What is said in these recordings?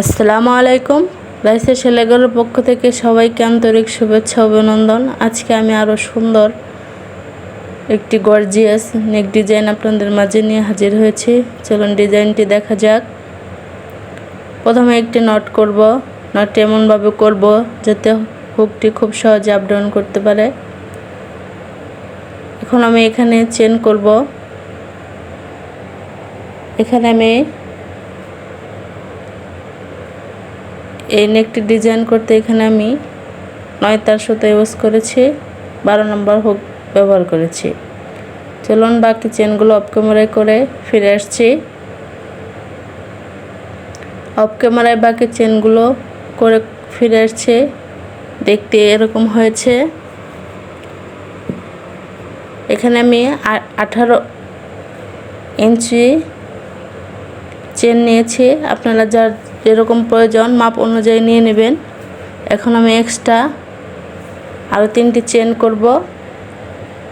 আসসালামু আলাইকুম। রাইসা সেলেগরের পক্ষ থেকে সবাইকে আন্তরিক শুভেচ্ছা, অভিনন্দন। আজকে আমি আরও সুন্দর একটি গর্জিয়াস নেক ডিজাইন আপনাদের মাঝে নিয়ে হাজির হয়েছি। চলুন ডিজাইনটি দেখা যাক। প্রথমে একটি নট করব। নট এমনভাবে করব যাতে হুকটি খুব সহজে আপডাউন করতে পারে। এখন আমি এখানে চেন করব। এখানে আমি এই নেকটি ডিজাইন করতে এখানে আমি নয় তার সুতো ইউজ করেছি, বারো নম্বর হুক ব্যবহার করেছি। চলুন বাকি চেনগুলো অফ ক্যামেরায় করে ফিরে আসছি। অফ ক্যামেরায় বাকি চেনগুলো করে ফিরে আসছে, দেখতে এরকম হয়েছে। এখানে আমি আঠারো ইঞ্চি চেন নিয়েছি, আপনারা যার যেরকম প্রয়োজন, মাপ অনুযায়ী নিয়ে নেবেন। এখন আমি এক্সট্রা আরও তিনটি চেন করব।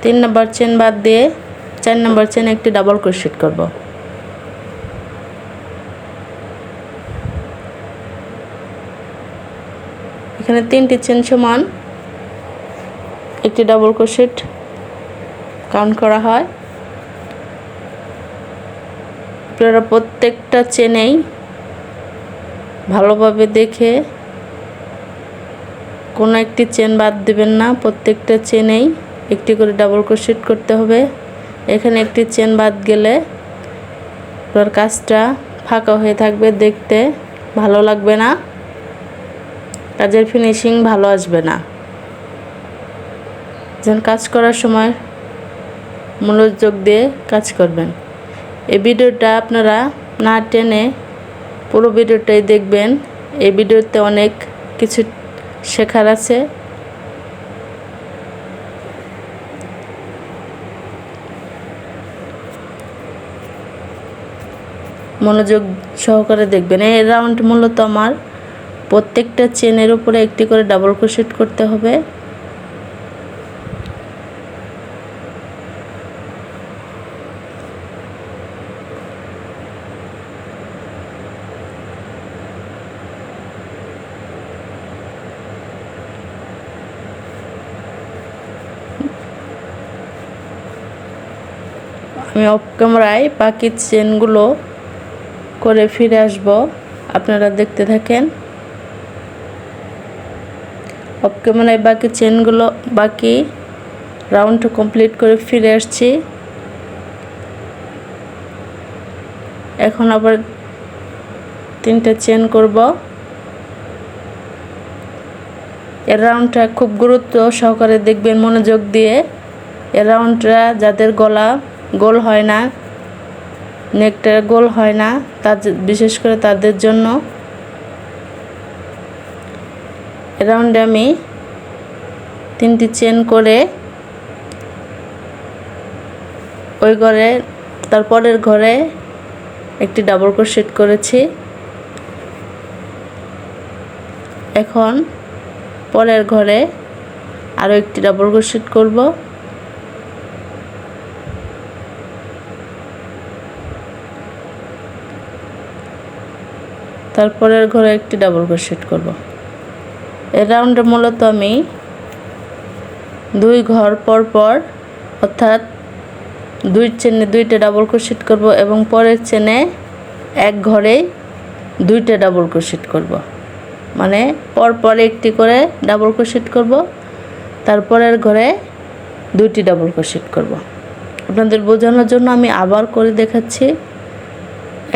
তিন নম্বর চেন বাদ দিয়ে চার নম্বর চেন একটি ডাবল ক্রোশেট করব। এখানে তিনটি চেন সমান। একটি ডাবল ক্রোশেট কাউন্ট করা হয়। আপনারা প্রত্যেকটা চেনেই ভালোভাবে দেখে কোনো একটি চেন বাদ দেবেন না, প্রত্যেকটা চেনেই একটি করে ডাবল ক্রোশেট করতে হবে। এখানে একটি চেন বাদ গেলে আপনার কাজটা ফাঁকা হয়ে থাকবে দেখতে, ভালো লাগবে না। কাজের ফিনিশিং ভালো আসবে না। যেন কাজ করার সময় মনোযোগ দিয়ে কাজ করবেন। এই ভিডিওটা আপনারা না টেনে পুরো ভিডিওটাই দেখবেন। এই ভিডিওতে অনেক কিছু শেখার আছে। মনোযোগ সহকারে দেখবেন। এই রাউন্ড মূলত আমার প্রত্যেকটা চেনের উপরে একটি করে ডাবল ক্রোশেট করতে হবে। অফ ক্যামেরায় বাকি চেনগুলো করে ফিরে আসব। আপনারা দেখতে থাকেন। অফ ক্যামেরায় বাকি চেনগুলো, বাকি রাউন্ড কমপ্লিট করে ফিরে আসছি। এখন আবার তিনটে চেন করব। এর রাউন্ডটা খুব গুরুত্ব সহকারে দেখবেন মনোযোগ দিয়ে। এ রাউন্ডটা যাদের গলা গোল হয় না, নেকটা গোল হয় না তাদের বিশেষ করে তাদের জন্য। রাউন্ডে আমি তিনটি চেন করে ওই ঘরে তারপরের ঘরে একটি ডাবল ক্রোশেট করেছি। এখন পরের ঘরে আরও একটি ডাবল ক্রোশেট করব। তারপরের ঘরে একটি ডাবল ক্রোশেট করব। এর রাউন্ডে মূলত আমি দুই ঘর পর পর, অর্থাৎ দুই চেনে দুইটা ডাবল ক্রোশেট করব এবং পরের চেনে এক ঘরে দুইটা ডাবল ক্রোশেট করব। মানে পর পর একটি করে ডাবল ক্রোশেট করব তারপরের ঘরে দুইটি ডাবল ক্রোশেট করব। আপনাদের বোঝানোর জন্য আমি আবার করে দেখাচ্ছি।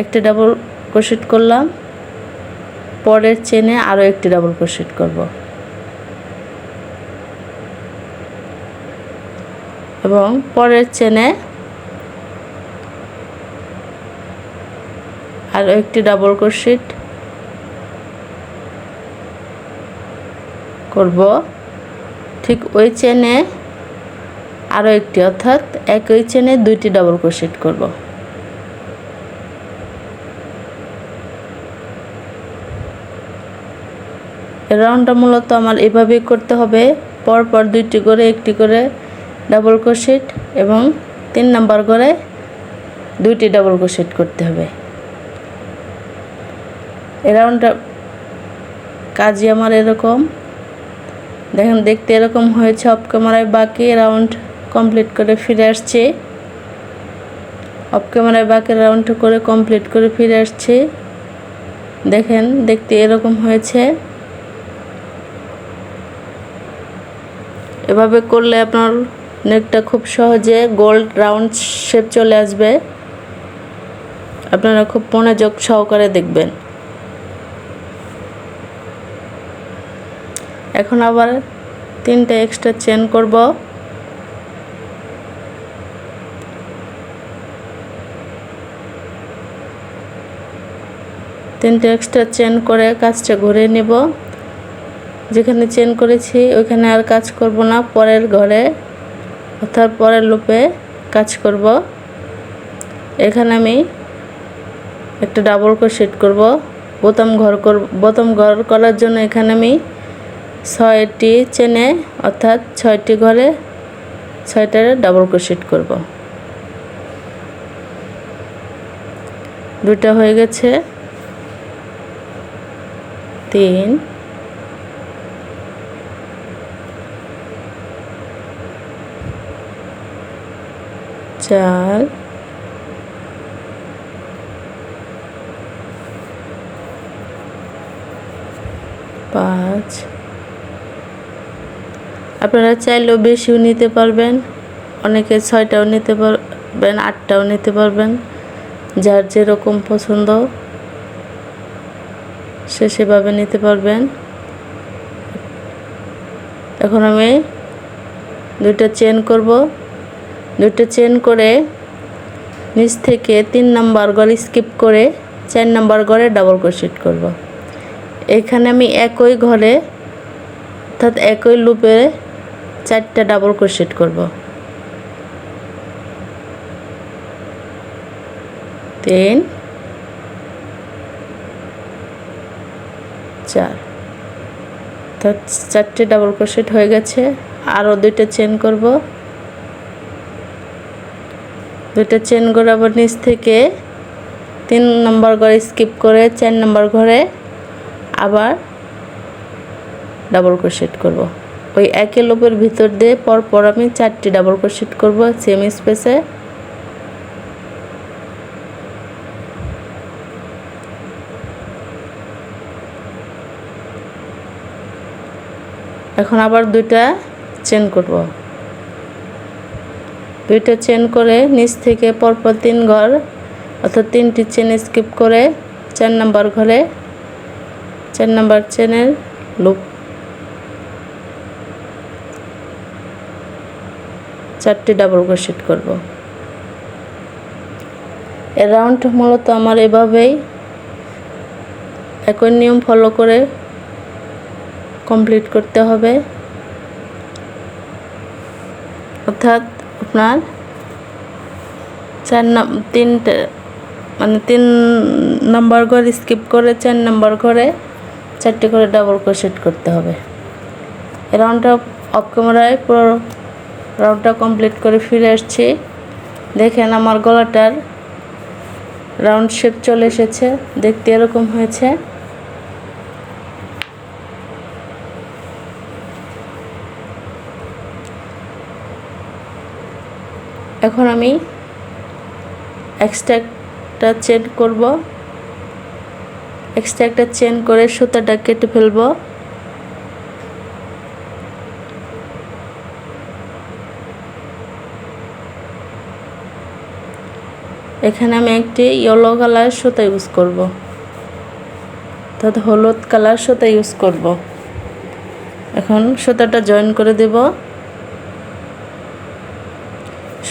একটা ডাবল ক্রোশেট করলাম। পরের চেনে আরও একটি ডাবল ক্রোশেট করব। এবং পরের চেনে আরও একটি ডাবল ক্রোশেট করব। ঠিক ওই চেনে আরও একটি, অর্থাৎ একই চেনে দুইটি ডাবল ক্রোশেট করব। রাউন্ডটা মূলত আমার এভাবেই করতে হবে। পরপর দুইটি করে, একটি করে ডাবল ক্রোশেট এবং তিন নাম্বার করে দুইটি ডাবল ক্রোশেট করতে হবে। রাউন্ডটা কাজই আমার এরকম। দেখেন, দেখতে এরকম হয়েছে অফ ক্যামেরায় বাকি রাউন্ড কমপ্লিট করে ফিরে আসছে। অফ ক্যামেরায় বাকি রাউন্ড করে কমপ্লিট করে ফিরে আসছে। দেখেন, দেখতে এরকম হয়েছে। এভাবে করলে আপনার নেকটা খুব সহজে গোল্ড রাউন্ড শেপ চলে আসবে। আপনারা খুব মনোযোগ সহকারে দেখবেন। এখন আবার তিনটে এক্সট্রা চেন করব। তিনটে এক্সট্রা চেন করে কাজটা ঘুরে নেব। যেখানে চেন করেছি, ওইখানে আর কাজ করব না, পরের ঘরে, অর্থাৎ পরের লুপে কাজ করব। এখানে আমি একটা ডাবল ক্রোশেট করব। বোতাম ঘর কর বোতাম ঘর করার জন্য এখানে আমি ছয়টি চেনে অর্থাৎ ছয়টি ঘরে ছয়টার ডাবল ক্রোশেট করব। দুটা হয়ে গেছে। তিন চার পাঁচ। আপনারা চাইলেও বেশিও নিতে পারবেন। অনেকে ছয়টাও নিতে পারবেন, আটটাও নিতে পারবেন। যার যেরকম পছন্দ সে সেভাবে নিতে পারবেন। এখন আমি দুইটা চেন করব। দুইটা চেন করে নিচ থেকে তিন নাম্বার গড় স্কিপ করে চার নাম্বার গড়ে ডাবল ক্রোশেট করব। এখানে আমি একই ঘরে, অর্থাৎ একই লুপে চারটা ডাবল ক্রোশেট করব। তিন, চার। অর্থাৎ চারটে ডাবল ক্রোশেট হয়ে গেছে। আরও দুইটা চেন করব। দুইটা চেন আবার নিচ থেকে। তিন নম্বর ঘরে স্কিপ করে চার নম্বর ঘরে আবার ডাবল ক্রোশেট করব। ওই একই লোপের ভিতর দিয়ে পরপর আমি চারটি ডাবল ক্রোশেট করব সেম স্পেসে এখন আবার দুইটা চেন করব। দুইটা চেন করে নিচ থেকে পরপর তিন ঘর, অর্থাৎ তিনটি চেন স্কিপ করে চার নাম্বার ঘরে চার নাম্বার চেনের লুপ চারটি ডাবল ক্রোশেট করব। এর রাউন্ড মূলত আমার এভাবেই একই নিয়ম ফলো করে কমপ্লিট করতে হবে। অর্থাৎ আপনার চার তিনটে মানে তিন নাম্বার ঘর স্কিপ করে চার নাম্বার ঘরে চারটে করে ডাবল ক্রোশেট করতে হবে। রাউন্ডটা অফ ক্যামেরায় পুরো রাউন্ডটা কমপ্লিট করে ফিরে আসছি। দেখেন আমার গলাটার রাউন্ড শেপ চলে এসেছে, দেখতে এরকম হয়েছে। এখন আমি এক্সট্রা একটা চেন করব। এক্সট্রা একটা চেন করে সুতাটা কেটে ফেলব। এখানে আমি একটি ইয়েলো কালার সুতা ইউজ করব। অর্থাৎ হলুদ কালার সুতা ইউজ করব। এখন সুতাটা জয়েন করে দেব।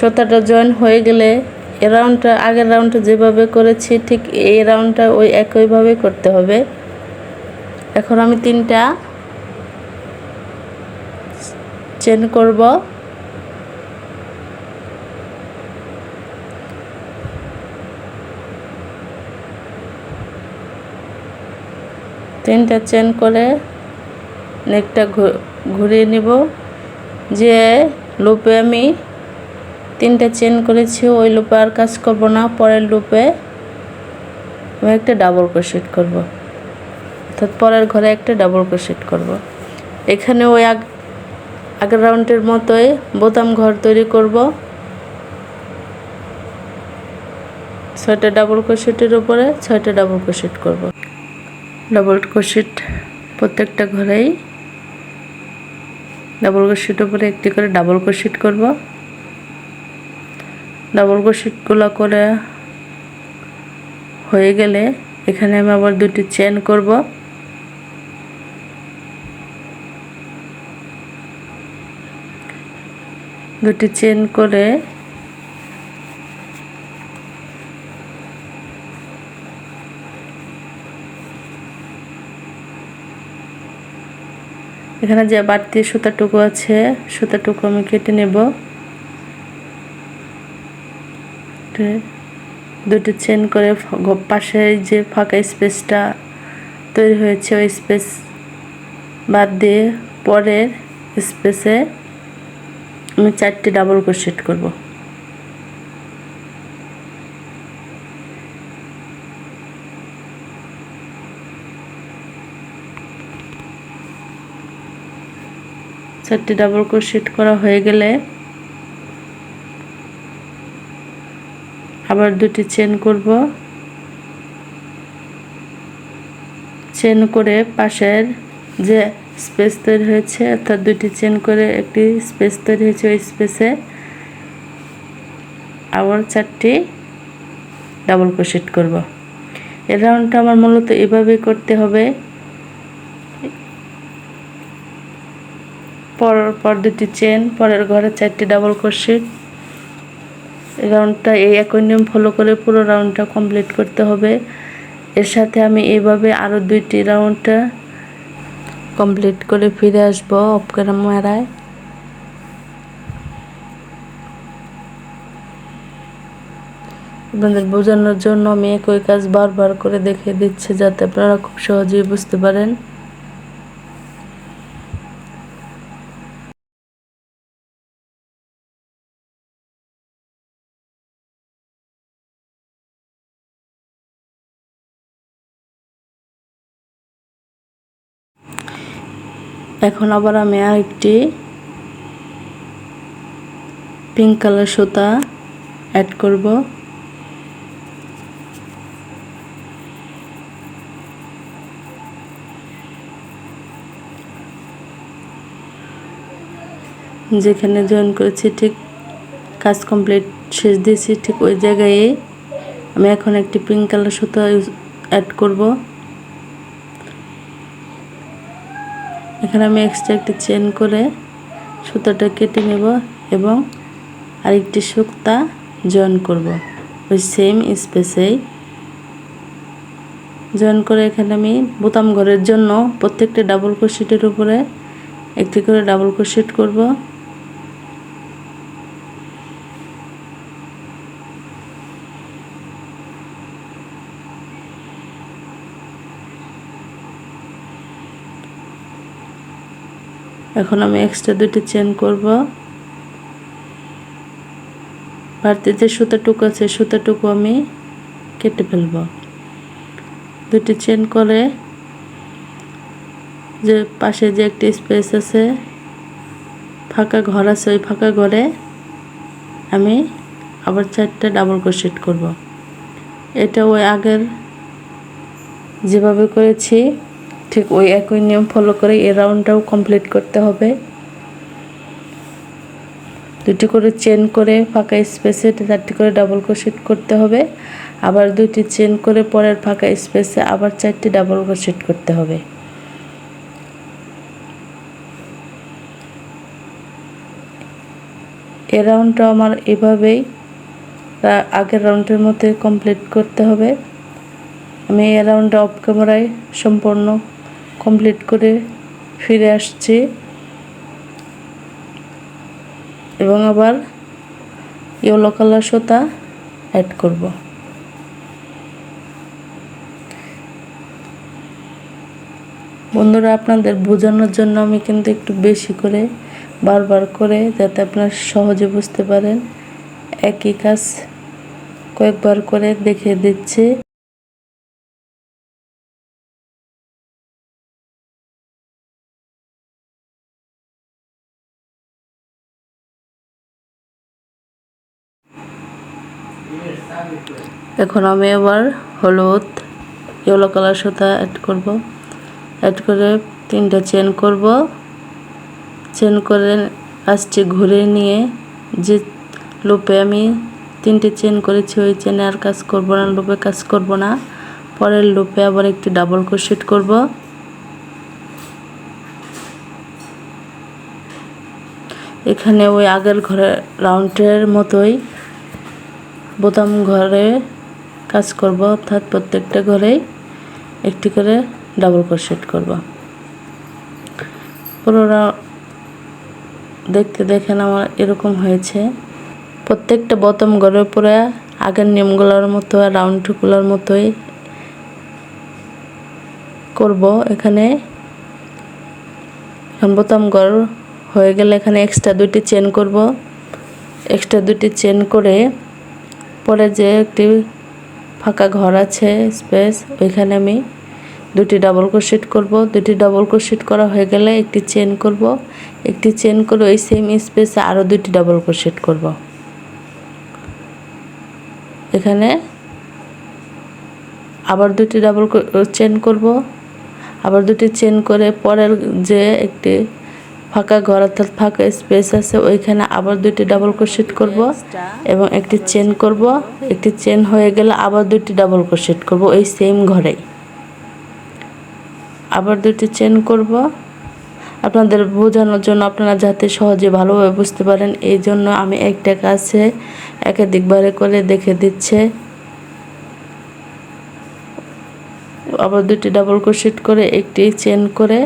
সুতাটা জয়েন হয়ে গেলে এ রাউন্ডটা আগের রাউন্ডটা যেভাবে করেছি, ঠিক এই রাউন্ডটা ওই একইভাবে করতে হবে। এখন আমি তিনটা চেন করব। তিনটা চেন করে নেকটা ঘুরিয়ে নিব। যে লুপে আমি তিনটা চেন করেছি ওই লুপে আর কাজ করব না, পরের লুপে আমি একটা ডাবল ক্রোশেট করব। অর্থাৎ পরের ঘরে একটা ডাবল ক্রোশেট করব। এখানে ওই আগ, আগের রাউন্ডের মতোই বোতাম ঘর তৈরি করব। ছয়টা ডাবল ক্রোশেটের উপরে ছয়টা ডাবল ক্রোশেট করব। ডাবল ক্রোশেট প্রত্যেকটা ঘরেই ডাবল ক্রোশেটের উপরে একটি করে ডাবল ক্রোশেট করব। ডাবল ক্রোশেটগুলো করে হয়ে গেলে এখানে আমি আবার দুটি চেন করব। দুটি চেন করে এখানে যে বাড়তি সুতাটুকু আছে, সুতাটুকু আমি কেটে নেব। দুটি চেন করে পাশে যে ফাঁকা স্পেসটা তৈরি হয়েছে, ওই স্পেস বাদ দিয়ে পরের স্পেসে আমি চারটি ডাবল ক্রোশেট করব। চারটি ডাবল ক্রোশেট করা হয়ে গেলে আবার দুটি চেন করব। চেন করে পাশের যে স্পেস তৈরি হয়েছে, অর্থাৎ দুটি চেন করে একটি স্পেস তৈরি হয়েছে, ওই স্পেসে আবার চারটি ডাবল ক্রোশেট করব। এই রাউন্ডটা আমার মূলত এভাবেই করতে হবে। পর পর দুটি চেন, পরের ঘরে চারটি ডাবল ক্রোশেট রাউন্ডটা এই একই নিয়ম ফলো করে পুরো রাউন্ডটা কমপ্লিট করতে হবে। এর সাথে আমি এইভাবে আরও দুইটি রাউন্ডটা কমপ্লিট করে ফিরে আসব অফ ক্যামেরায় আপনাদের বোঝানোর জন্য আমি একই কাজ বারবার করে দেখে দিচ্ছি যাতে আপনারা খুব সহজেই বুঝতে পারেন। এখন আবার আমি আরেকটি পিঙ্ক কালার সুতা অ্যাড করব। যেখানে জয়েন করেছি ঠিক কাজ কমপ্লিট শেষ দিয়েছি ঠিক ওই জায়গায়। আমি এখন একটি পিঙ্ক কালার সুতা অ্যাড করব। এখানে আমি এক্সট্রা একটি চেন করে সুতোটা কেটে নেব এবং আরেকটি সুক্তা জয়েন করব। ওই সেম স্পেসেই জয়েন করে এখানে আমি বোতাম ঘরের জন্য প্রত্যেকটা ডাবল ক্রোশেটের উপরে একটি করে ডাবল ক্রোশেট করব। এখন আমি এক্সট্রা দুটি চেন করব। বাড়তি যে সুতাটুকু আছে, সুতাটুকু আমি কেটে ফেলব। দুটি চেন করে যে পাশে যে একটি স্পেস আছে, ফাঁকা ঘর আছে, ওই ফাঁকা ঘরে আমি আবার চারটে ডাবল ক্রোশেট করব। এটা ওই আগের যেভাবে করেছি ঠিক ওই একই নিয়ম ফলো করে এই রাউন্ডটাও কমপ্লিট করতে হবে। দুটি করে চেন করে ফাঁকা স্পেসে চারটি করে ডাবল ক্রোশেট করতে হবে। আবার দুটি চেন করে পরের ফাঁকা স্পেসে আবার চারটি ডাবল ক্রোশেট করতে হবে। এ রাউন্ডটা আমার এভাবেই আগের রাউন্ডের মধ্যে কমপ্লিট করতে হবে। আমি এ রাউন্ডটা অফ ক্যামেরায় সম্পূর্ণ কমপ্লিট করে ফিরে আসছি। এবং আবার ইয়েলো কালার সুতা অ্যাড করব। বন্ধুরা, আপনাদের বোঝানোর জন্য আমি কিন্তু একটু বেশি করে, বারবার করে, যাতে আপনারা সহজে বুঝতে পারেন। একই কাজ কয়েকবার করে দেখে দিচ্ছি। এখন আমি আবার হলুদ ইয়েলো কালার সুতা অ্যাড করব। অ্যাড করে তিনটা চেন করব। চেন করে আসছে ঘুরে নিয়ে। যে লুপে আমি তিনটে চেন করেছি, ওই চেনে আর কাজ করব না লুপে কাজ করব না। পরের লুপে আবার একটি ডাবল ক্রোশেট করব। এখানে ওই আগের ঘরে রাউন্ডের মতোই বোতাম ঘরে কাজ করব, অর্থাৎ প্রত্যেকটা ঘরেই একটি করে ডাবল ক্রোশেট করব। পুরোটা দেখতে দেখেন আমার এরকম হয়েছে। প্রত্যেকটা বোতাম ঘরের উপরে আগের নিয়মগুলোর মতো রাউন্ডগুলোর মতোই করব। এখানে এখন বোতাম ঘর হয়ে গেলে এখানে এক্সট্রা দুটি চেন করব। এক্সট্রা দুটি চেন করে পরে যে একটি ফাঁকা ঘর আছে স্পেস ওইখানে আমি দুটি ডাবল ক্রোশেট করব। দুটি ডাবল ক্রোশেট করা হয়ে গেলে একটি চেন করব। একটি চেন করে ওই সেম স্পেসে আরও দুটি ডাবল ক্রোশেট করব। এখানে আবার দুটি ডাবল চেন করব। আবার দুটি চেন করে পরের যে একটি ফাঁকা ঘর অর্থাৎ ফাঁকা স্পেস আছে, ওইখানে আবার দুটি ডাবল ক্রোশেট করব এবং একটি চেন করব। একটি চেন হয়ে গেলে আবার দুটি ডাবল ক্রোশেট করব ওই সেম ঘরেই। আবার দুটি চেন করব। আপনাদের বোঝানোর জন্য আপনারা যাতে সহজে ভালোভাবে বুঝতে পারেন, এই জন্য আমি একটা কাছে একাধিকবারে করে দেখে দিচ্ছে। আবার দুটি ডাবল ক্রোশেট করে, একটি চেন করে।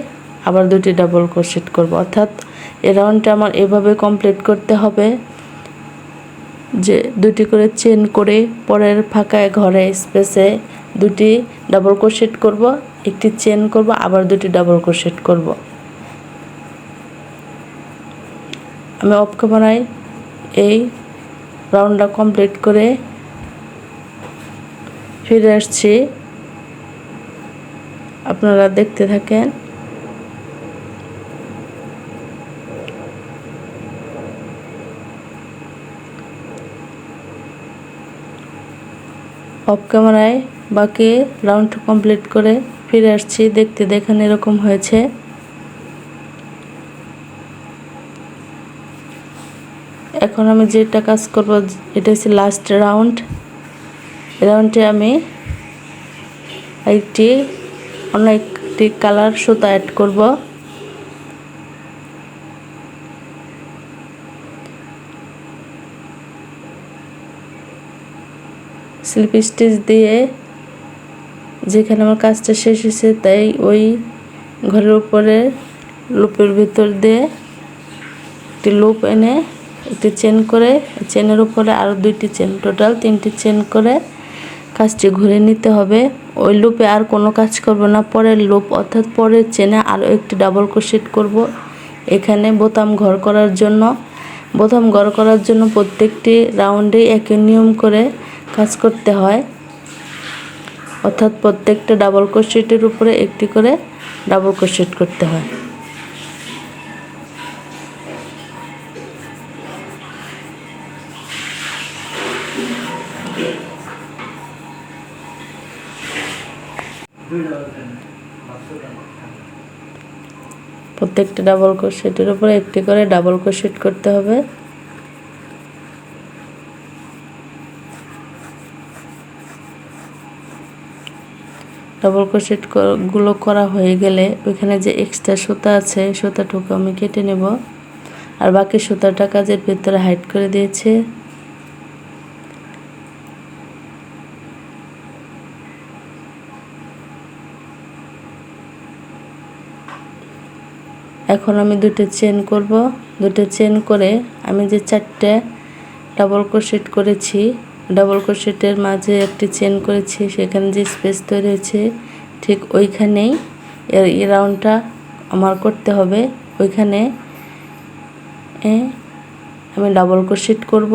আবার দুটি ডাবল ক্রোশেট করব। অর্থাৎ এই রাউন্ডটা আমার এভাবে কমপ্লিট করতে হবে যে দুটি করে চেন করে পরের ফাঁকায় ঘরে স্পেসে দুটি ডাবল ক্রোশেট করব, একটি চেন করব, আবার দুটি ডাবল ক্রোশেট করব। আমি অফ এই রাউন্ডটা কমপ্লিট করে ফিরে আসছি। আপনারা দেখতে থাকেন। অফ ক্যামেরায় বাকি রাউন্ড কমপ্লিট করে ফিরে আসছি। দেখতে দেখেন এরকম হয়েছে। এখন আমি যেটা কাজ করব, এটা হচ্ছে লাস্ট রাউন্ড রাউন্ডে আমি একটি, অন্য একটি কালার সুতা অ্যাড করব। স্লিপ স্টিচ দিয়ে যেখানে আমার কাজটা শেষ হয়েছে, তাই ওই ঘরের উপরে লুপের ভিতর দিয়ে একটি লুপ এনে একটি চেন করে, চেনের উপরে আরও দুইটি চেন, টোটাল তিনটি চেন করে কাজটি ঘুরে নিতে হবে। ওই লুপে আর কোনো কাজ করব না। পরের লুপ অর্থাৎ পরের চেনে আরও একটি ডাবল ক্রোশেট করব। এখানে বোতাম ঘর করার জন্য, বোতাম ঘর করার জন্য প্রত্যেকটি রাউন্ডে একই নিয়ম করে কাজ করতে হয়। অর্থাৎ প্রত্যেকটা ডাবল ক্রোশেটের উপরে একটি করে ডাবল ক্রোশেট করতে হয়। প্রত্যেকটা ডাবল ক্রোশেটের উপরে একটি করে ডাবল ক্রোশেট করতে হবে। ডাবল ক্রোশেটগুলো করা হয়ে গেলে ওইখানে যে এক্সট্রা সুতা আছে, সুতাটুকু আমি কেটে নেব। আর বাকি সুতাটা কাজের ভেতরে হাইড করে দিয়েছে। এখন আমি দুটো চেন করব। দুটো চেন করে আমি যে চারটে ডাবল ক্রোশেট করেছি ডাবল ক্রোশেটের মাঝে একটি চেন করেছি, সেখানে যে স্পেস তৈরি হয়েছে, ঠিক ওইখানেই এর এই রাউন্ডটা আমার করতে হবে। ওইখানে আমি ডাবল ক্রোশেট করব।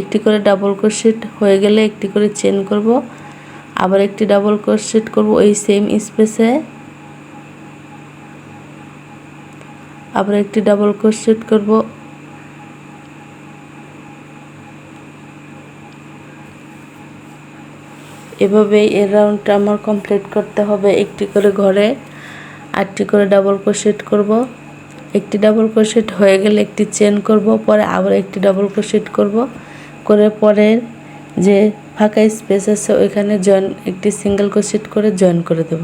একটি করে ডাবল ক্রোশেট হয়ে গেলে একটি করে চেন করব। আবার একটি ডাবল ক্রোশেট করব ওই সেম স্পেসে। আবার একটি ডাবল ক্রোশেট করব এভাবেই এর রাউন্ডটা আমার কমপ্লিট করতে হবে। একটি করে ঘরে, আটটি করে ডাবল ক্রোশেট করব। একটি ডাবল ক্রোশেট হয়ে গেলে একটি চেন করব, পরে আবার একটি ডাবল ক্রোশেট করব। করে পরের যে ফাঁকা স্পেস আছে, ওইখানে জয়েন একটি সিঙ্গেল ক্রোশেট করে জয়েন করে দেব।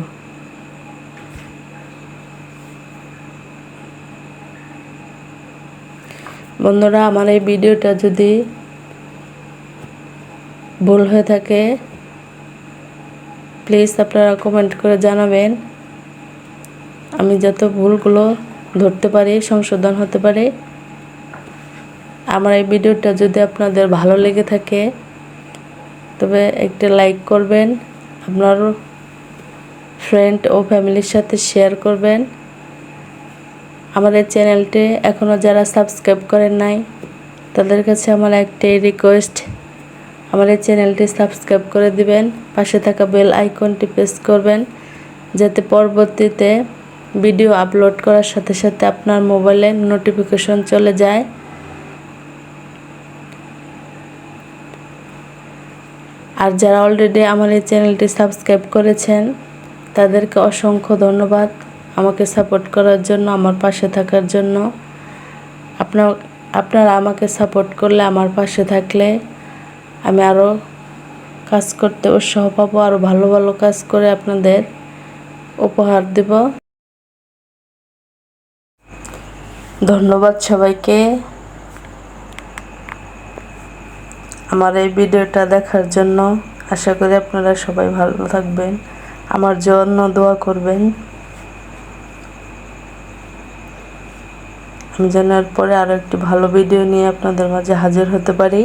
বন্ধুরা, আমার এই ভিডিওটা যদি ভুল হয়ে থাকে প্লিজ আপনারা কমেন্ট করে জানাবেন। আমি যত ভুলগুলো ধরতে পারি, সংশোধন হতে পারে, আমার এই ভিডিওটা যদি আপনাদের ভালো লেগে থাকে, তবে একটা লাইক করবেন, আপনার ফ্রেন্ড ও ফ্যামিলির সাথে শেয়ার করবেন। এই চ্যানেলটি এখনও যারা সাবস্ক্রাইব করেন নাই, তাদের কাছে আমার একটাই রিকোয়েস্ট আমার এই চ্যানেলটি সাবস্ক্রাইব করে দিবেন, পাশে থাকা বেল আইকনটি প্রেস করবেন, যাতে পরবর্তীতে ভিডিও আপলোড করার সাথে সাথে আপনার মোবাইলে নোটিফিকেশন চলে যায়। আর যারা অলরেডি আমার এই চ্যানেলটি সাবস্ক্রাইব করেছেন, তাদেরকে অসংখ্য ধন্যবাদ আমাকে সাপোর্ট করার জন্য, আমার পাশে থাকার জন্য। আপনার, আপনারা আমাকে সাপোর্ট করলে আমার পাশে থাকলে আমি আরও কাজ করতে উৎসাহ পাবো আরও ভালো ভালো কাজ করে আপনাদের উপহার দেব। ধন্যবাদ সবাইকে। আমার এই ভিডিওটা দেখার জন্য আশা করি আপনারা সবাই ভালো থাকবেন। আমার জন্য দোয়া করবেন। আমি যেন এরপরে আরও একটি ভালো ভিডিও নিয়ে আপনাদের মাঝে হাজির হতে পারি।